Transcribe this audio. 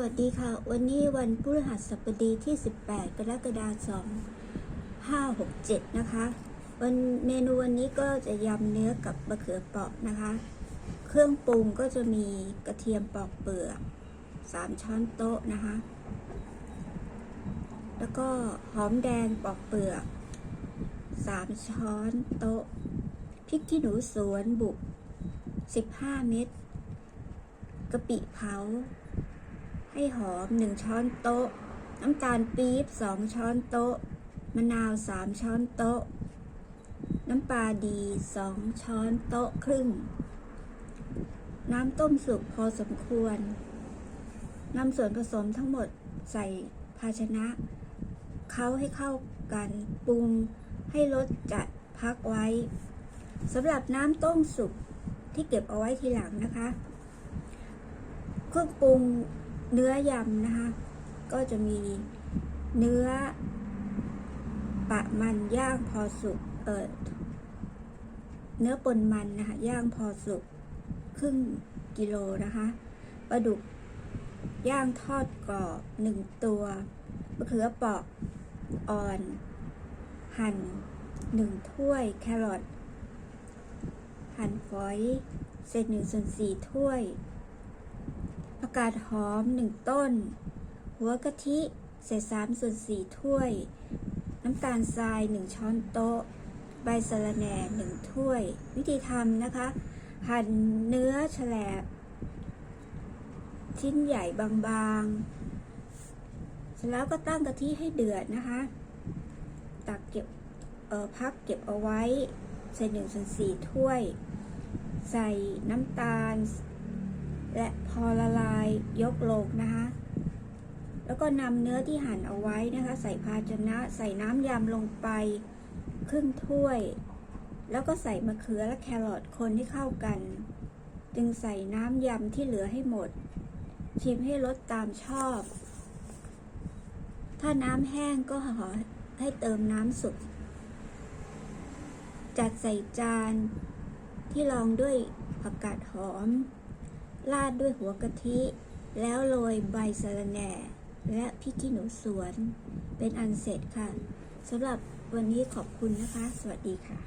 วัสดีค่ะ วันนี้วันพฤหัสบดีที่ 18 กรกฎาคม2567 นะคะ วันเมนูวันนี้ก็จะยำเนื้อกับมะเขือเปราะนะคะ เครื่องปรุงก็จะมีกระเทียมปอกเปลือก 3 ช้อนโต๊ะนะคะ แล้วก็หอมแดงปอกเปลือก 3 ช้อนโต๊ะ พริกขี้หนูสวนบุก 15 เม็ด กะปิเผา ให้หอม 1 ช้อนโต๊ะ น้ำตาลปี๊บ 2 ช้อนโต๊ะ มะนาว 3 ช้อนโต๊ะ น้ำปลาดี 2 ช้อนโต๊ะครึ่ง น้ำต้มสุกพอสมควรนำส่วนผสมทั้งหมดใส่ภาชนะเคล้าให้เข้ากันปรุงให้รสจัดพักไว้สำหรับน้ำต้มสุกที่เก็บเอาไว้ทีหลังนะคะ เครื่องปรุง เนื้อยำนะคะ ก็จะมีเนื้อปะมันย่างพอสุกเออเนื้อปนมันนะคะย่างพอสุกครึ่งกิโลนะคะปลาดุกย่างทอดกรอบหนึ่งตัวมะเขือเปราะอ่อน หั่นหนึ่งถ้วย แครอทหั่นฝอย เศษหนึ่งส่วนสี่ถ้วย กาดหอม 1 ต้น หัวกะทิเศษสามส่วนสี่ถ้วย น้ำตาลทราย 1 ช้อนโต๊ะ ใบสะระแหน่1ถ้วย วิธีทำนะคะ หั่นเนื้อแฉลบ ชิ้นใหญ่บางๆ เสร็จแล้วก็ตั้งกะทิให้เดือดนะคะ ตักเก็บเออพักเก็บเอาไว้ ใส่หนึ่งส่วนสี่ถ้วย ใส่น้ำตาล และพอละลายยกลงนะคะ แล้วก็นำเนื้อที่หั่นเอาไว้นะคะ ใส่ภาชนะใส่น้ำยำลงไปครึ่งถ้วย แล้วก็ใส่มะเขือและแครอทคนให้เข้ากัน จึงใส่น้ำยำที่เหลือให้หมด ชิมให้รสตามชอบ ถ้าน้ำแห้งก็ขอให้เติมน้ำสุกจัดใส่จานที่รองด้วยผักกาดหอม ราดด้วยหัวกะทิ แล้วโรยใบสะระแหน่ และพริกขี้หนูสวนเป็นอันเสร็จค่ะสำหรับวันนี้ขอบคุณนะคะ สวัสดีค่ะ